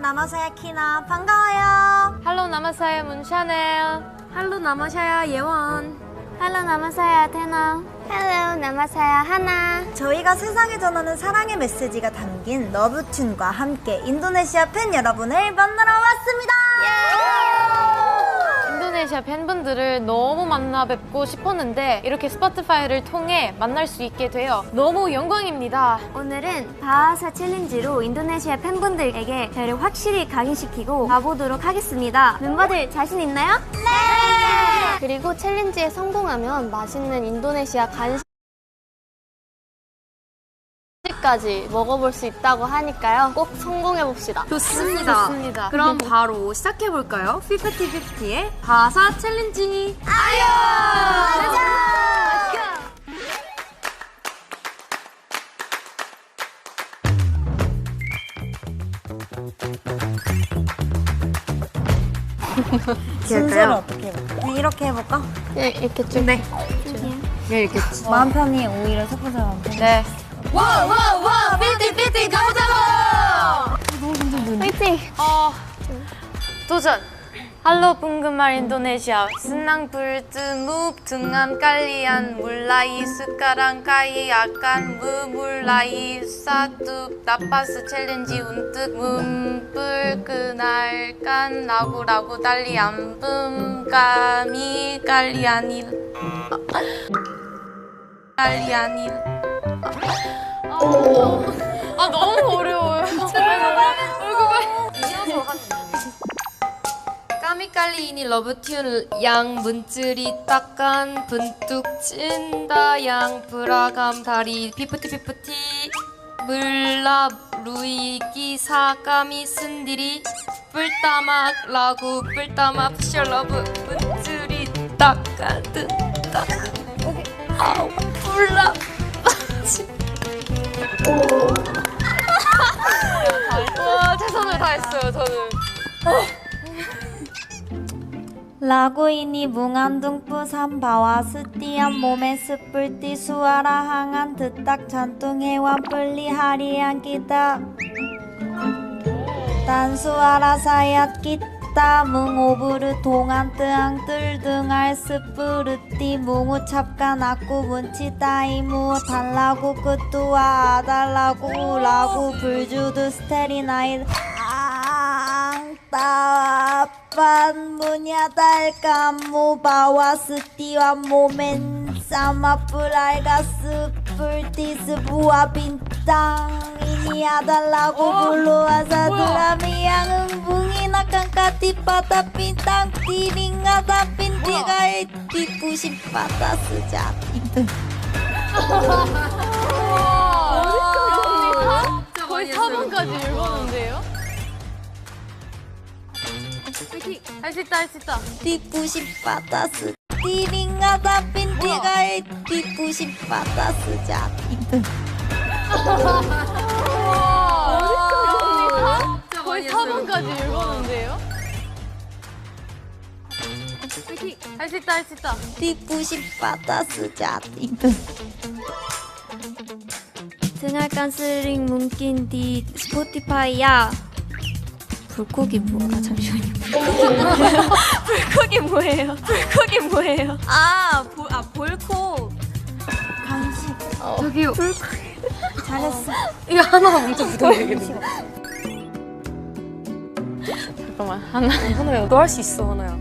nama saya Kina. 반가워요. Saya Munchanel. Halo, nama saya 예원. Saya Tena. Halo, nama saya Hana. 저희가 세상에 전하는 사랑의 메시지가 담긴 러브튠과 함께 인도네시아 팬 여러분을 만나러 왔습니다. 인도네시아 팬분들을 너무 만나 뵙고 싶었는데 이렇게 스포티파이를 통해 만날 수 있게 되어 너무 영광입니다. 오늘은 바하사 챌린지로 인도네시아 팬분들에게 저를 확실히 각인시키고 가보도록 하겠습니다. 멤버들 자신 있나요? 네! 그리고 챌린지에 성공하면 맛있는 인도네시아 간식 까지 먹어볼 수 있다고 하니까요. 꼭 성공해봅시다. 좋습니다. 좋습니다. 그럼 바로 시작해볼까요? 50-50의 바사 챌린지. 순서를 어떻게 해볼까? 그냥 이렇게 해볼까? 네, 이렇게 쭉. 네. 네, 이렇게. 마음 편히 오 히려 첫 번째 마음 편히. 네. 화이팅! 어, 도전! Halo penggemar Indonesia, senang bertemu dengan kalian. Mulai sekarang kaya akan memulai satu napas challenge untuk memperkenalkan lagu-lagu dari album kami kalian kalian 아 너무 어려워요. Kami kali ini Lobetune yang mencuri takkan bentuk cinta yang beragam dari pipeti-pipeti melalui kisah kami sendiri pertama lagu pertama Future Love mencuri takkan tentang Pula 와 최선을 다했어요 저는. Lagu ini mengandung pesan bahwa setiap momen seperti suara hangat detak jantung hewan peliharian kita kita mengobrol 동안 lagu lagu berjudul Starry Night tak dapat menyadarkanmu bahwa setiap momen sama berharga seperti sebuah bintang ini adalah lagu bulu asa drami yang hubungi akan kati pada bintang tiringa tapi tiga tipu pada sejati 거의 4번까지 읽었는데요? 할 수 있다 할 수 있다. tipu pada sejati tiringa tapi tiga tipu pada sejati 4번까지 읽었는데요? 할 수 있다 할 수 있다. tipu pada sejati Dengarkan sering mungkin di Spotify ya. 불고기 뭐야? 잠시만요. 불고기 뭐예요? 불고기 뭐예요? 아, 볼, 아, 볼코. 간식 저기요. 잘했어 이거 하나만 먼저 부탁드리겠습 잠깐만 하나. 하나야, 너 할 수 있어, 하나야.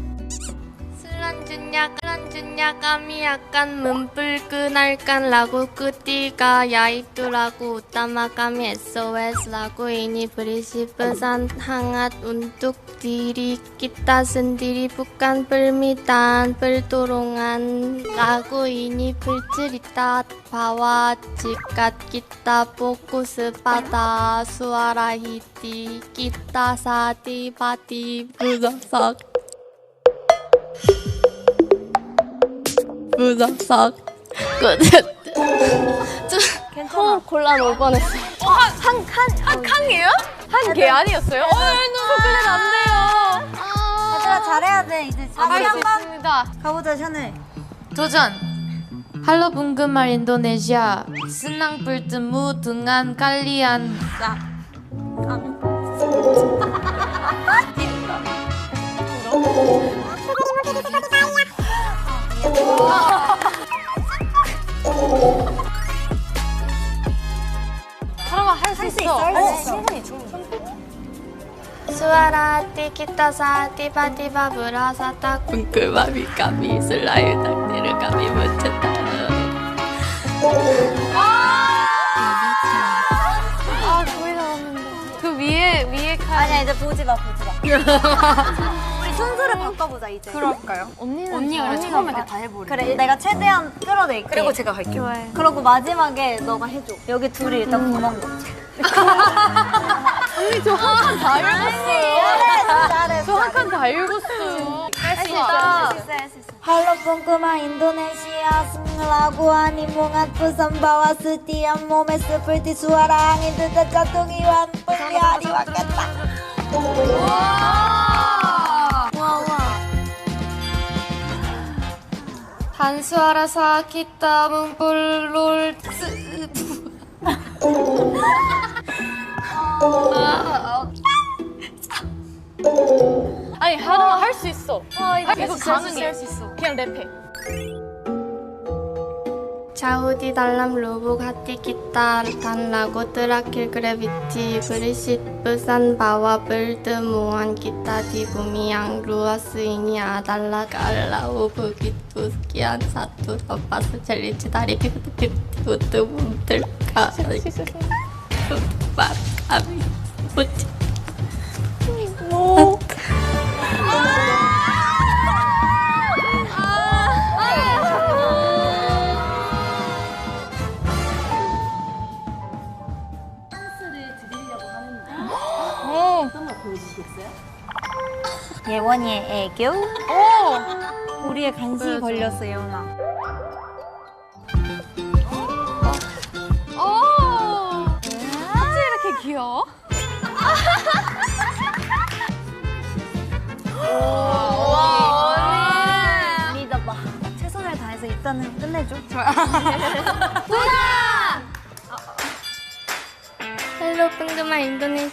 Selanjutnya, selanjutnya kami akan memperkenalkan lagu ketiga yaitu lagu utama kami SOS. Lagu ini berisi pesan hangat untuk diri kita sendiri bukan permintaan pertolongan. Lagu ini bercerita bahwa jika kita fokus pada suara hati kita saat tiba-tiba berasa 무작삭 끝. 괜찮아. 콜라 넣을 뻔했어. 어, 한, 한, 한 칸이에요? 한 개 아니었어요? 어, 너무 그래 안 돼요. 아. 얘들아 잘해야 돼 이제 빨리 잘해야 돼. 있습니다. 가보자 샤넬. 도전. 할로 분금말 인도네시아 스낭 불뜨무 등한 깔리안 싹 아. 사람아 할수 있어. 충분히 충분히. 수아라 띠키타사 띠바띠바 브라사타 쿵크바비 까미 슬라유 닥티르 까미 무트타 그 위에 위에 칼. 아니야 이제 보지 마 보지 마. 순서를 바꿔보자 이제. 그럴까요? 언니는 언니가 그래 처음에 그다 해버려. 그래 내가 최대한 끌어낼게. 그리고 제가 갈게요. 좋아요. 그리고 마지막에 너가 해줘. 여기 둘이 일단 구멍 넣자. 언니 저 한 칸 다 읽었어. 잘했어. 저 한 칸 다 읽었어요. 할수 있어. Halo penggemar Indonesia Lagu animu ngatu sambawa setiap momen seperti suara angin Detak jantung iwan Pemberi waketa 단 수아라사 키타 문불롤 아니 하루만 할수 있어. 할- 이거 가능해. 할수 있어. 그냥 랩해. 자우디 달람 로브 하티 기타 단 라고 트라킬 그래비티 브리싯 부산 바와 불드 무한 기타 디부미양 루아스이니 아달라 갈라우 부깃 부스키안 사투 더파스 젤리치 다리 피부트 피부트 우트 뭉틀 가리 마카미 무치 예원이의 애교? 우리의 간식이 걸렸어 예원아. 어찌 이렇게 귀여워? 믿어봐. 최선을 다해서 일단은 끝내줘. 인도네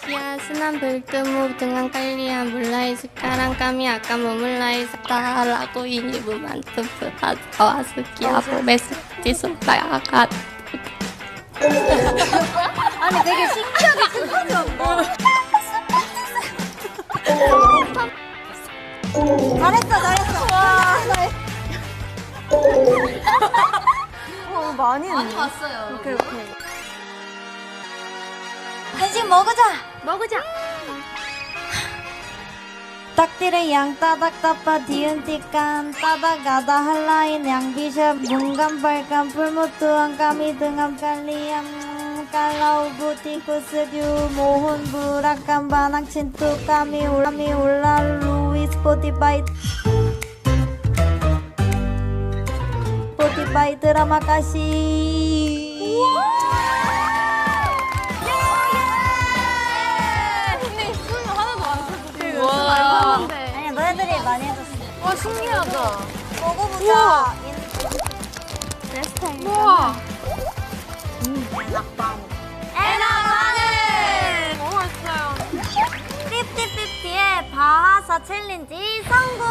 시아 스난 bertemu dengan kalian mulai sekarang kami akan memulai sekarang ini membantu bahwa sekian besok disempurnakan 아니 되게 신기하게 끝까지 왔다 잘했어 잘했어 와 어, 많이 했네 많이 봤어요 오케이 오케이 간식 먹으자. 먹으자. 딱지를 양 따닥 따빠 디은 띠깐 따닥가다 한라인 양비샵 문감 발감 풀무뚜한 까미 등암 깔리암 깔라우 부티쿠스듀 모혼 브라감 바낙 많이 해줬어 와 신기하다. 먹어보자 내 스타일. 우와. 에나방을 너무 맛있어요. 삐삐삐삐의 바하사 챌린지 성공!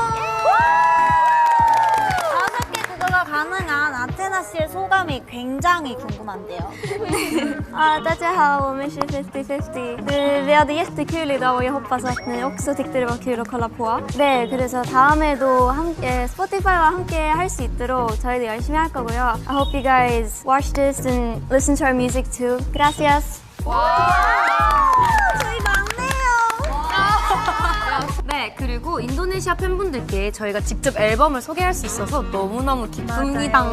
다섯 개 그거가 가능한 하나 씨의 소감이 굉장히 궁금한데요. Ja, dette her var mye 50-50. Eh, Vi hade jättekul 네, 그래서 다음에도 함께 스포티파이와 함께 할 수 있도록 저희도 열심히 할 거고요. I hope you guys watch this and listen to our music too. Gracias. 그리고 인도네시아 팬분들께 저희가 직접 앨범을 소개할 수 있어서 너무너무 기쁩니다.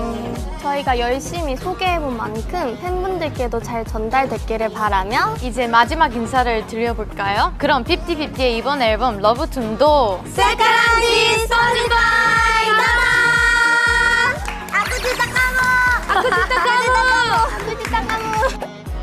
저희가 열심히 소개해본 만큼 팬분들께도 잘 전달됐기를 바라며 이제 마지막 인사를 드려볼까요? 그럼 5050의 이번 앨범 러브툰도 세카란지 스포티파이 따마! 아쿠지 따까모! 아쿠지 따까모! 아쿠지 따까모!